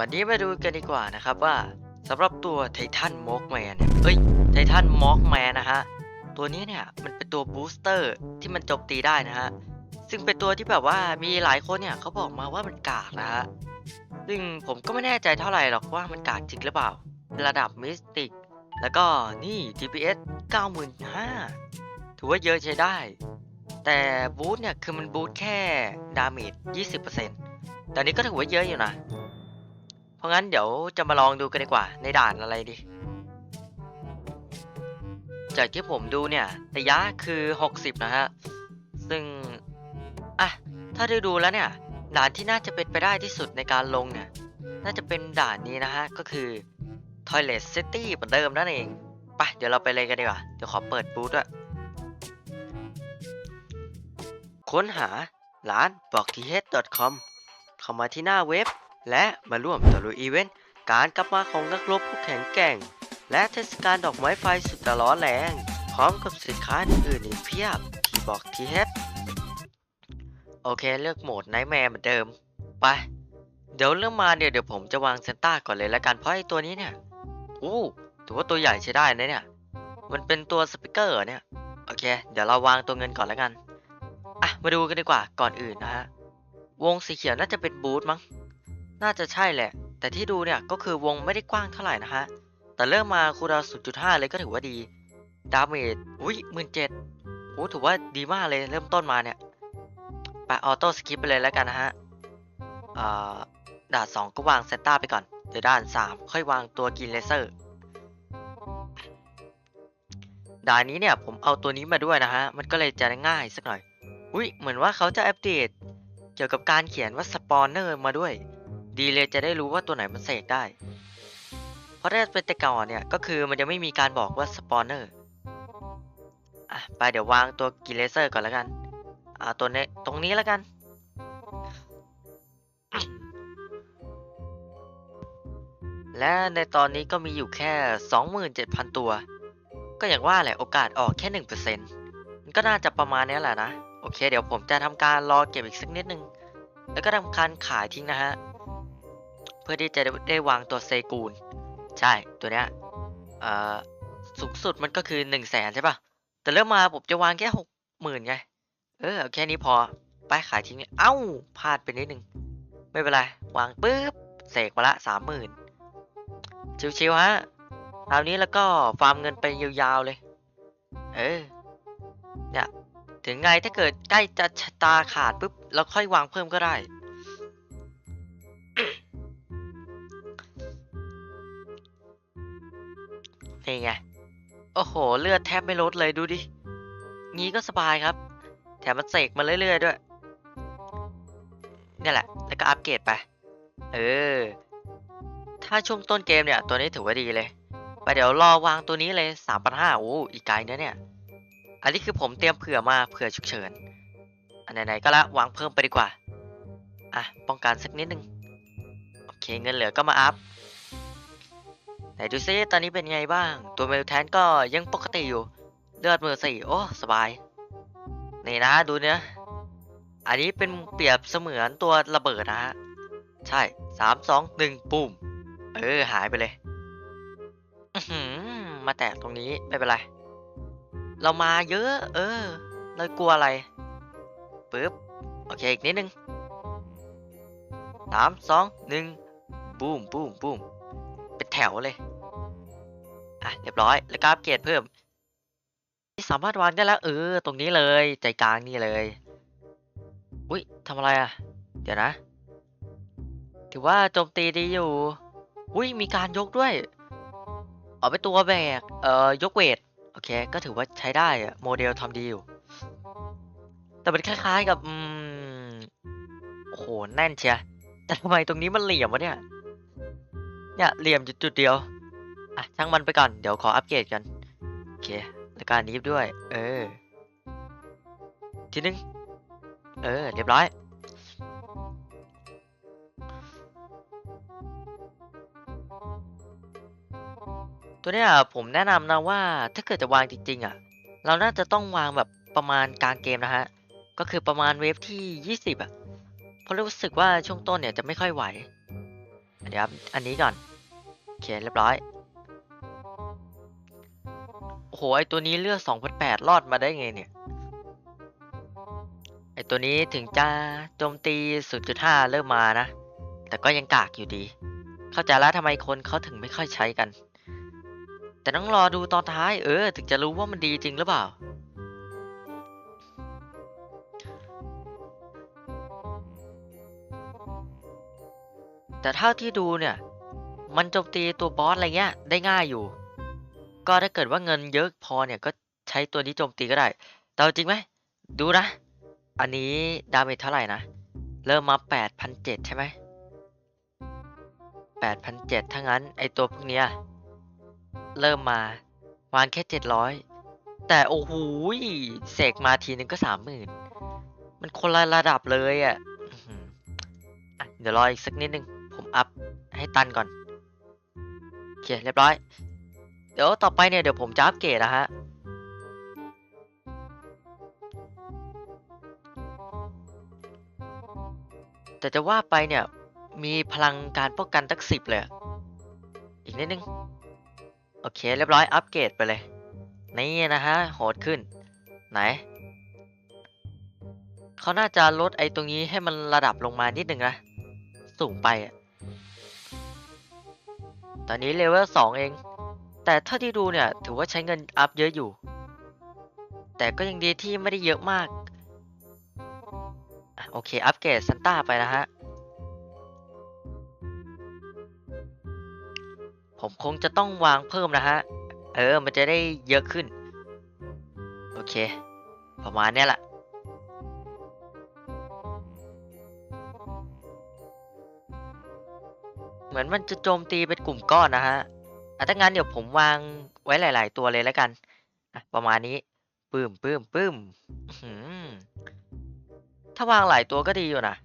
วันนี้มาดูกันดีกว่านะครับว่าสำหรับตัวไททันมอกแมนเนี่ยเอ้ยไททันมอกแมนนะฮะ ตัวนี้เนี่ยมันเป็นตัวบูสเตอร์ที่มันโจมตีได้นะฮะ ซึ่งเป็นตัวที่แบบว่ามีหลายคนเนี่ยเขาบอกมาว่ามันกากนะฮะ ซึ่งผมก็ไม่แน่ใจเท่าไหร่หรอกว่ามันกากจริงหรือเปล่า ระดับมิสติก แล้วก็นี่ DPS 95,000ถือว่าเยอะใช้ได้ แต่บูสต์เนี่ยคือมันบูสต์แค่ดาเมจ20%แต่นี้ก็ถือว่าเยอะอยู่นะ ราะงั้นเดี๋ยวจะมาลองดูกันดีกว่า ในด่านอะไรดี จากที่ผมดูเนี่ยระยะคือ 60 นะฮะ ซึ่ง อะ ถ้าได้ดูแล้วเนี่ย ด่านที่น่าจะเป็นไปได้ที่สุดในการลงเนี่ย น่าจะเป็นด่านนี้นะฮะ ก็คือ Toilet City เหมือนเดิมนั่นเองไปเดี๋ยวเราไปเลยกันดีกว่า เดี๋ยวขอเปิดบูธด้วยค้นหาร้าน b o k t h e a d c o m เข้ามาที่หน้าเว็บ และมาร่วมตะลุยอีเวนต์การกลับมาของนักรบผู้แข็งแกร่ง และเทศกาลดอกไม้ไฟสุดร้อนแรง พร้อมกับสินค้าอื่นอีกเพียบที่บอกทีเฮดโอเคเลือกโหมดไนท์แมร์เหมือนเดิม ไป เดี๋ยวเริ่มมาเนี่ยเดี๋ยวผมจะวางเซนต้าก่อนเลยละกันเพราะไอ้ตัวนี้เนี่ยอู้ถือว่าตัวใหญ่ใช้ได้นะเนี่ย มันเป็นตัวสปิเกอร์เนี่ย โอเค เดี๋ยวเราวางตัวเงินก่อนแล้วกัน อะ มาดูกันดีกว่า ก่อนอื่นนะฮะ วงสีเขียวน่าจะเป็นบูทมั้ง น่าจะใช่แหละ แต่ที่ดูเนี่ยก็คือวงไม่ได้กว้างเท่าไหร่นะฮะ แต่เริ่มมาคูลดาวน์0.5 เลยก็ถือว่าดี ดาเมจอุ้ยหมื่นเจ็ดโอ้ถือว่าดีมากเลยเริ่มต้นมาเนี่ย ไปออโต้สกิปไปเลยแล้วกันนะฮะด่านสองก็วางเซนต้าไปก่อน เดี๋ยวด่านสามค่อยวางตัวกินเลเซอร์ ด่านนี้เนี่ยผมเอาตัวนี้มาด้วยนะฮะ มันก็เลยจะง่ายสักหน่อย อุ้ยเหมือนว่าเขาจะอัปเดตเกี่ยวกับการเขียนว่าสปอนเนอร์มาด้วย ดีเลยจะได้รู้ว่าตัวไหนมันเสกได้ เพราะถ้าเป็นแต่ก่อนเนี่ยก็คือมันจะไม่มีการบอกว่าสปอนเนอร์อะไปเดี๋ยววางตัวกิเลเซอร์ก่อนแล้วกันอ่าตัวนี้ตรงนี้แล้วกัน และในตอนนี้ก็มีอยู่แค่ 27,000 ตัว ก็อย่างว่าแหละโอกาสออกแค่ 1%มันก็น่าจะประมาณนี้แหละนะ โอเค เดี๋ยวผมจะทำการรอเก็บอีกสักนิดนึง แล้วก็ทำการขายทิ้งนะฮะ พื่อที่จะได้ไดวางตัวเซกูล ใช่ตัวเนี้ยเอ่อสูงสุดมันก็คือ1นึ่งแสนใช่ปะแต่เริ่มมาผมจะวางแค่หกหมื่นไง เออแค่นี้พอไปขายทิ้งเลยเอ้าพลาดไปนิดนึง ไม่เป็นไร วางปุ๊บเสกมาละสามหมื่นชิวๆฮะคราวนี้แล้วก็ฟาร์มเงินไปยาวๆเลย เออเนี่ยถึงไงถ้าเกิดใกล้จะชะตาขาดปุ๊บเราค่อยวางเพิ่มก็ได้ เลือดแทบไม่ลดเลยดูดิ งี้ก็สบายครับ แถมมันเสกมาเรื่อยๆด้วย เนี่ยแหละ แล้วก็อัปเกรดไป เออ ถ้าช่วงต้นเกมเนี่ย ตัวนี้ถือว่าดีเลย ไปเดี๋ยวรอวางตัวนี้เลยสามพันห้าโอ้ อีกไกลนะเนี่ย อันนี้คือผมเตรียมเผื่อมาเผื่อฉุกเฉิน อันไหนๆก็ละวางเพิ่มไปดีกว่า อะ ป้องกันสักนิดนึง โอเค เงินเหลือก็มาอัพ ไหนดูซิตอนนี้เป็นไงบ้าง ตัวเมลแทนก็ยังปกติอยู่ เลือดมือสี่โอ้ สบาย นี่นะดูเนี้ยอันนี้เป็นเปรียบเสมือนตัวระเบิดนะฮะ ใช่สามสองหนึ่งปุ่ม เออ หายไปเลยมาแตะตรงนี้ไม่เป็นไร เรามาเยอะ เออเรากลัวอะไรปึ๊บโอเคอีกนิดนึงสามสองหนึ่งบูมบูมบูม แถวเลย อะเรียบร้อย แล้วก็อัปเกรดเพิ่มนี่สามารถวางได้แล้วเออ ตรงนี้เลยใจกลางนี่เลย อุ้ยทำอะไรอะ เดี๋ยวนะ ถือว่าโจมตีดีอยู่ อุ้ยมีการยกด้วย เอาไปตัวแบก เอ่อ ยกเวท โอเค ก็ถือว่าใช้ได้อะโมเดลทำดีอยู่ แต่มันคล้ายๆกับ อืมโอ้โหแน่นเชียแต่ทำไมตรงนี้มันเหลี่ยมวะเนี่ย เนี่ยเหลี่ยมจุดเดียว อะช่างมันไปก่อน เดี๋ยวขออัปเกรดกัน โอเค แล้วก็อันนี้ด้วย เออ ทีนึง เออ เรียบร้อย ตัวเนี้ยผมแนะนำนะว่าถ้าเกิดจะวางจริง ๆ อะ เราน่าจะต้องวางแบบประมาณกลางเกมนะฮะ ก็คือประมาณเวฟที่ 20 อะ เพราะรู้สึกว่าช่วงต้นเนี่ยจะไม่ค่อยไหว เดี๋ยวดี๋ยวอัพอันนี้ก่อนโอเคเรียบร้อย โอ้โห ไอตัวนี้เลือด2,800รอดมาได้ไงเนี่ย ไอตัวนี้ถึงจะโจมตี 0.5 เริ่มมานะ แต่ก็ยังกากอยู่ดี เข้าใจแล้วทำไมคนเขาถึงไม่ค่อยใช้กัน แต่ต้องรอดูตอนท้าย เออ ถึงจะรู้ว่ามันดีจริงหรือเปล่า แต่เท่าที่ดูเนี่ย มันโจมตีตัวบอสอะไรเงี้ยได้ง่ายอยู่ ก็ถ้าเกิดว่าเงินเยอะพอเนี่ยก็ใช้ตัวนี้โจมตีก็ได้ แต่จริงไหม ดูนะ อันนี้ดาเมจเท่าไหร่นะ เริ่มมา8,700ใช่ไหม8,700ถ้างั้นไอตัวพวกเนี้ยเริ่มมาวางแค่ 700 แต่โอ้โหเสกมาทีนึงก็ 30,000 มันคนละระดับเลยอะอื้อหืออะเดี๋ยวรออีกสักนิดนึง ผมอัพให้ตันก่อนโอเคเรียบร้อย เดี๋ยวต่อไปเนี่ยเดี๋ยวผมจะอัปเกรดนะฮะแต่จะว่าไปเนี่ยมีพลังการป้องกันตั้งสิบเลยอะอีกนิดนึง โอเค เรียบร้อยอัปเกรดไปเลย นี่นะฮะ โหดขึ้น ไหน เขาน่าจะลดไอ้ตรงนี้ให้มันระดับลงมานิดนึงนะ สูงไปอะ ตอนนี้เลเวลสองเอง แต่เท่าที่ดูเนี่ยถือว่าใช้เงินอัพเยอะอยู่ แต่ก็ยังดีที่ไม่ได้เยอะมาก โอเค อัปเกรดซันต้าไปนะฮะ ผมคงจะต้องวางเพิ่มนะฮะ เออ มันจะได้เยอะขึ้น โอเค ประมาณนี้แหละ มือนมันจะโจมตีเป็นกลุ่มก้อนนะฮะอะถ้างั้นเดี๋ยวผมวางไว้หลาย ๆ ตัวเลยแล้วกันอะประมาณนี้ปื้มปื้มปื้มถ้าวางหลายตัวก็ดีอยู่นะ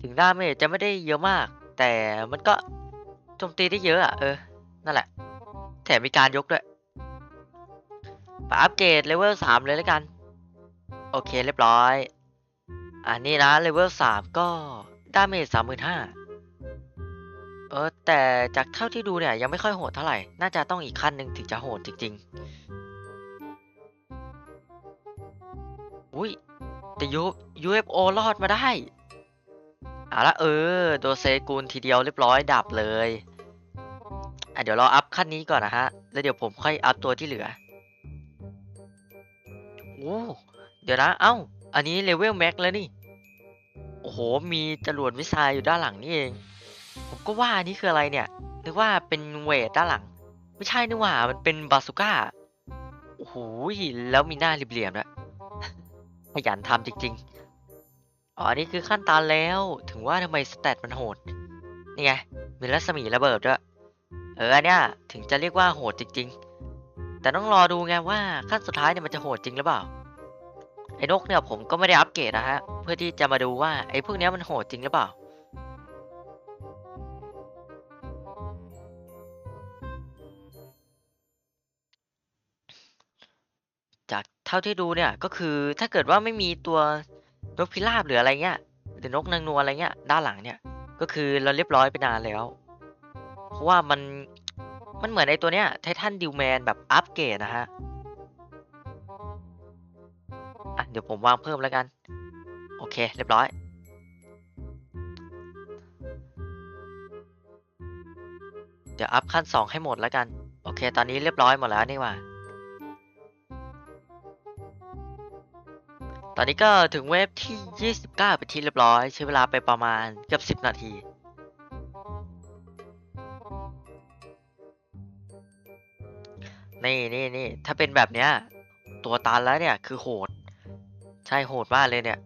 ถึงดาเมจจะไม่ได้เยอะมาก แต่มันก็โจมตีได้เยอะอะเออ นั่นแหละ แถมมีการยกด้วยไปอัปเกรดเลเวลสามเลยแล้วกัน โอเคเรียบร้อย อันนี้นะเลเวลสามก็ดาเมจสามหมื่นห้า เออ แต่จากเท่าที่ดูเนี่ยยังไม่ค่อยโหดเท่าไหร่ น่าจะต้องอีกขั้นหนึ่งถึงจะโหดจริงๆ อุ้ย แต่ U UFO รอดมาได้ เอาละเออ โดนเซกูลทีเดียวเรียบร้อยดับเลยอะเดี๋ยวเราอัพขั้นนี้ก่อนนะฮะ แล้วเดี๋ยวผมค่อยอัพตัวที่เหลือ โอ้ เดี๋ยวนะ เอ้า อันนี้เลเวลแม็กแล้วนี่ โอ้โห มีจรวดมิซล์อยู่ด้านหลังนี่เอง ผมก็ว่าอันนี้คืออะไรเนี่ย นึกว่าเป็นเวทด้านหลัง ไม่ใช่นึกว่า มันเป็นบาซูก้า โอ้โห แล้วมีหน้าเหลี่ยมๆด้วยขยันทำจริงๆ อ๋อ นี่คือขั้นตอนแล้ว ถึงว่าทำไมสเตตมันโหด นี่ไง มีรัศมีระเบิดด้วย เออเนี้ยถึงจะเรียกว่าโหดจริง ๆ แต่ต้องรอดูไงว่าขั้นสุดท้ายเนี่ยมันจะโหดจริงหรือเปล่า ไอ้นกเนี่ยผมก็ไม่ได้อัปเกรดนะฮะ เพื่อที่จะมาดูว่าไอ้พวกเนี้ยมันโหดจริงหรือเปล่า เท่าที่ดูเนี่ยก็คือถ้าเกิดว่าไม่มีตัวนกพิราบหรืออะไรเงี้ยหรือนกนางนวลอะไรเงี้ยด้านหลังเนี่ย ก็คือเราเรียบร้อยไปนานแล้ว เพราะว่ามันมันเหมือนไอตัวเนี้ยไททันดิวแมนแบบอัปเกรดนะฮะอะเดี๋ยวผมวางเพิ่มแล้วกัน โอเค เรียบร้อย เดี๋ยวอัพขั้นสองให้หมดแล้วกัน โอเค ตอนนี้เรียบร้อยหมดแล้วนี่ว่า อนนี้ก็ถึงเวฟที่ 29 ไปที่เรียบร้อย ใช้เวลาไปประมาณเกือบ 10 นาทีนี่นี่นี่ถ้าเป็นแบบเนี้ย ตัวตันแล้วเนี่ยคือโหด ใช่โหดมากเลยเนี่ย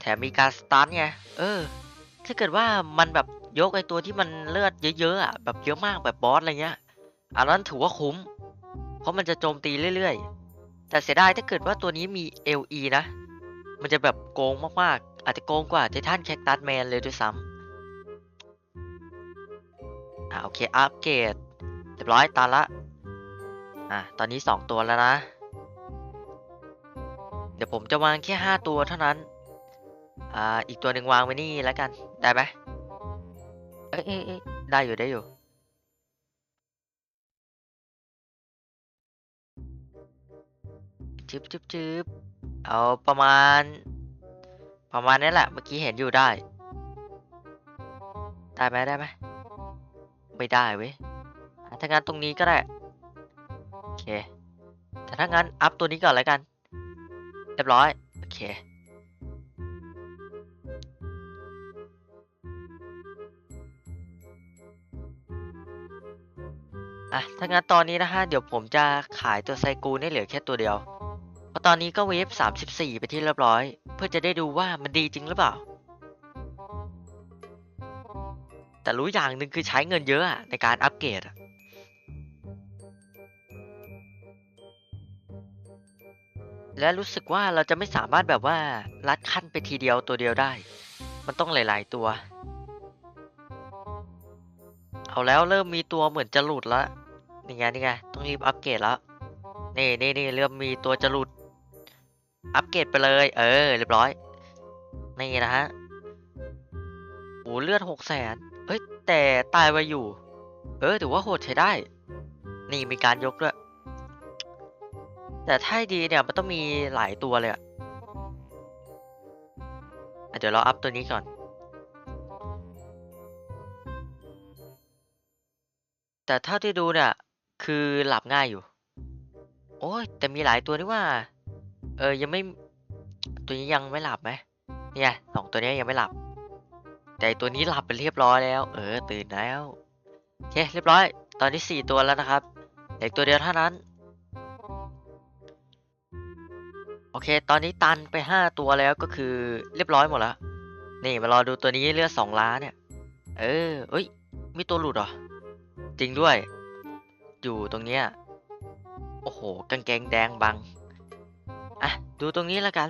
แถมมีการสตาร์ทไง เออ ถ้าเกิดว่ามันแบบยกไอตัวที่มันเลือดเยอะๆอะแบบเยอะมากแบบบอสอะไรเงี้ยอันนั้นถือว่าคุ้ม เพราะมันจะโจมตีเรื่อยๆ แต่เสียดายถ้าเกิดว่าตัวนี้มี LE นะ มันจะแบบโกงมากๆ อาจจะโกงกว่าไททันแคคตัสแมนเลยด้วยซ้ำอ่าโอเค อัปเกรดเรียบร้อยตาละ อะตอนนี้ 2 ตัวแล้วนะ เดี๋ยวผมจะวางแค่ 5 ตัวเท่านั้น อ่า อีกตัวหนึ่งวางไว้นี่แล้วกัน ได้ไหมเอ้ยได้อยู่ได้อยู่ จึบจึบจึบเอาประมาณ ประมาณนี้แหละเมื่อกี้เห็นอยู่ได้ ได้ไหมได้ไหมไม่ได้เว้ยถ้างั้นตรงนี้ก็ได้โอเคแต่ถ้างั้นอัพตัวนี้ก่อนแล้วกัน เรียบร้อยโอเคอะถ้างั้นตอนนี้นะฮะ เดี๋ยวผมจะขายตัวไซกูให้เหลือแค่ตัวเดียว พราะตอนนี้ก็เวฟ 34 ไปที่เรียบร้อย เพื่อจะได้ดูว่ามันดีจริงหรือเปล่า แต่รู้อย่างหนึ่งคือใช้เงินเยอะในการอัปเกรดและรู้สึกว่าเราจะไม่สามารถแบบว่าลัดขั้นไปทีเดียวตัวเดียวได้ มันต้องหลาย ๆ ตัว เอาแล้วเริ่มมีตัวเหมือนจะหลุดแล้วนี่ไงนี่ไงต้องรีบอัปเกรดแล้วนี่นี่นี่เริ่มมีตัวจะหลุด อัปเกรดไปเลย เออ เรียบร้อย นี่นะฮะโอ้เลือดหกแสนเอ้ย แต่ตายไวอยู่ เออ ถือว่าโหดใช้ได้ นี่มีการยกด้วย แต่ถ้าดีเนี่ย มันต้องมีหลายตัวเลยอะอะเดี๋ยวเราอัพตัวนี้ก่อน แต่เท่าที่ดูเนี่ย คือหลับง่ายอยู่ โอ้ยแต่มีหลายตัวนี่ว่า เออ ยังไม่ ตัวนี้ยังไม่หลับไหมเนี่ยสองตัวนี้ยังไม่หลับ แต่ตัวนี้หลับไปเรียบร้อยแล้ว เออ ตื่นแล้วโอเคเรียบร้อย ตอนนี้สี่ตัวแล้วนะครับเหลือกตัวเดียวเท่านั้น โอเค ตอนนี้ตันไปห้าตัวแล้วก็คือเรียบร้อยหมดแล้ว นี่มารอดูตัวนี้เลือดสองล้านเนี่ย เออเอ้ย มีตัวหลุดเหรอ จริงด้วย อยู่ตรงเนี้ย โอ้โห กางเกงแดงบัง ดูตรงนี้แล้วกัน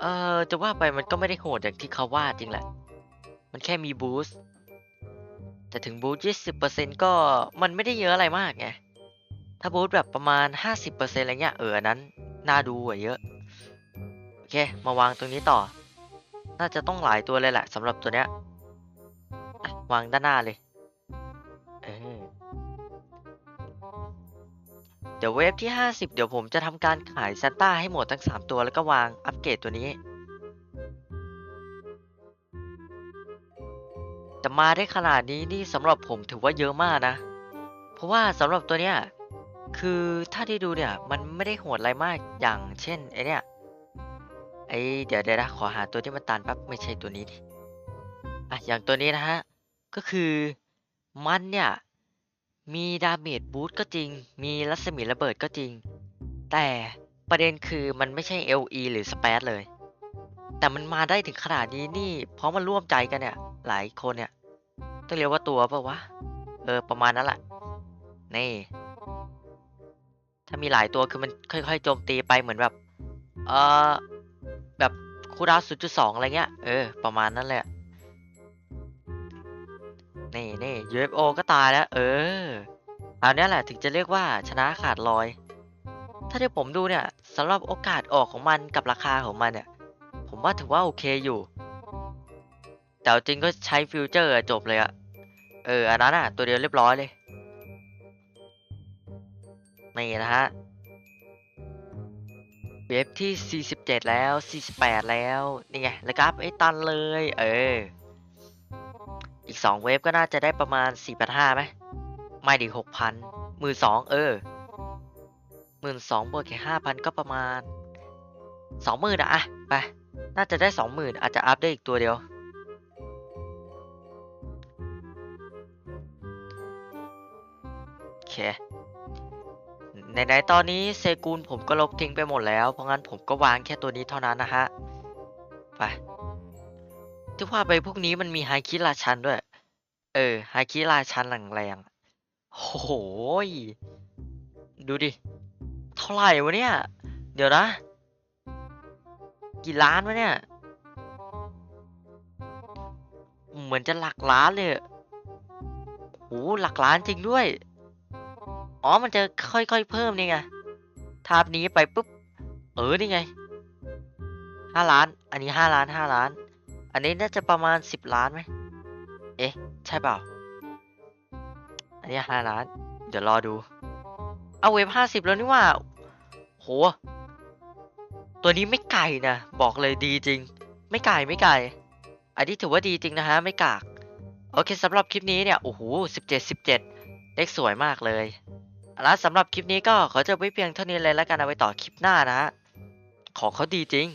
เอ่อจะว่าไปมันก็ไม่ได้โหดอย่างที่เขาว่าจริงแหละ มันแค่มีบูสต์แต่ถึงบูสต์20%ก็มันไม่ได้เยอะอะไรมากไง ถ้าบูสต์แบบประมาณ 50%อะไรเงี้ยเออนั้น น่าดูกว่าเยอะ โอเค มาวางตรงนี้ต่อ น่าจะต้องหลายตัวเลยแหละสำหรับตัวเนี้ย วางด้านหน้าเลย เดี๋ยวเวฟที่ 50 เดี๋ยวผมจะทำการขายซานต้าให้หมดทั้ง 3 ตัวแล้วก็วางอัปเกรดตัวนี้แต่มาได้ขนาดนี้นี่สำหรับผมถือว่าเยอะมากนะ เพราะว่าสำหรับตัวเนี้ยคือถ้าที่ดูเนี่ยมันไม่ได้โหดอะไรมากอย่างเช่นไอเนี่ยไอเดี๋ยวเดี๋ยวนะขอหาตัวที่มันตันแป๊บไม่ใช่ตัวนี้ดิอะอย่างตัวนี้นะฮะก็คือมันเนี่ย มีดาเมจบูสต์ก็จริง มีรัศมีระเบิดก็จริง แต่ประเด็นคือมันไม่ใช่ LE หรือสเปซเลย แต่มันมาได้ถึงขนาดนี้นี่ เพราะมันร่วมใจกันเนี่ย หลายคนเนี่ย ต้องเรียกว่าตัวเปล่าวะ เออ ประมาณนั้นแหละ นี่ ถ้ามีหลายตัวคือมันค่อยๆโจมตีไปเหมือนแบบ เออแบบคูลดาวน์0.2อะไรเงี้ย เออ ประมาณนั้นแหละ นี่นี่ UFO ก็ตายแล้ว เอออันนี้แหละถึงจะเรียกว่าชนะขาดลอย ถ้าที่ผมดูเนี่ยสำหรับโอกาสออกของมันกับราคาของมันเนี่ย ผมว่าถือว่าโอเคอยู่ แต่จริงก็ใช้ฟิวเจอร์จบเลยอะเอออันนั้นอะตัวเดียวเรียบร้อยเลยนี่นะฮะเวฟที่ 47 แล้ว 48 แล้ว นี่ไงแล้วก็อัพไอ้ตันเลย เออ อีก 2 เวฟก็น่าจะได้ประมาณ 4,500ไหมไม่ดิ6,000หมื่นสองเออหมื่นสองบวกแค่ห้าพันก็ประมาณสองหมื่นอะไป น่าจะได้สองหมื่นอาจจะอัพได้อีกตัวเดียว โอเคไหนๆตอนนี้เซกูลผมก็ลบทิ้งไปหมดแล้ว เพราะงั้นผมก็วางแค่ตัวนี้เท่านั้นนะฮะ ไป ที่ว่าไปพวกนี้มันมีไฮคิราชันด้วย เออไฮคิราชันแรงๆโอ้โหยดูดิ เท่าไหร่วะเนี่ย เดี๋ยวนะ กี่ล้านวะเนี่ย เหมือนจะหลักล้านเลยโอ้โหหลักล้านจริงด้วย อ๋อมันจะค่อยๆเพิ่มนี่ไงทาบนี้ไปปุ๊บ เออ นี่ไงห้าล้าน อันนี้ห้าล้านห้าล้าน อันนี้น่าจะประมาณสิบล้านไหม เอ๊ะ ใช่เปล่า อันนี้ห้าล้าน เดี๋ยวรอดู เอาเวฟห้าสิบแล้วนี่ว่า โห ตัวนี้ไม่ไก่นะ บอกเลยดีจริง ไม่ไก่ไม่ไก่ อันนี้ถือว่าดีจริงนะฮะ ไม่กาก โอเคสำหรับคลิปนี้เนี่ย โอ้โหสิบเจ็ดสิบเจ็ดเลขสวยมากเลยแล้วสำหรับคลิปนี้ก็ขอจบไว้เพียงเท่านี้เลยแล้วกันเอาไว้ต่อคลิปหน้านะฮะ ของเขาดีจริง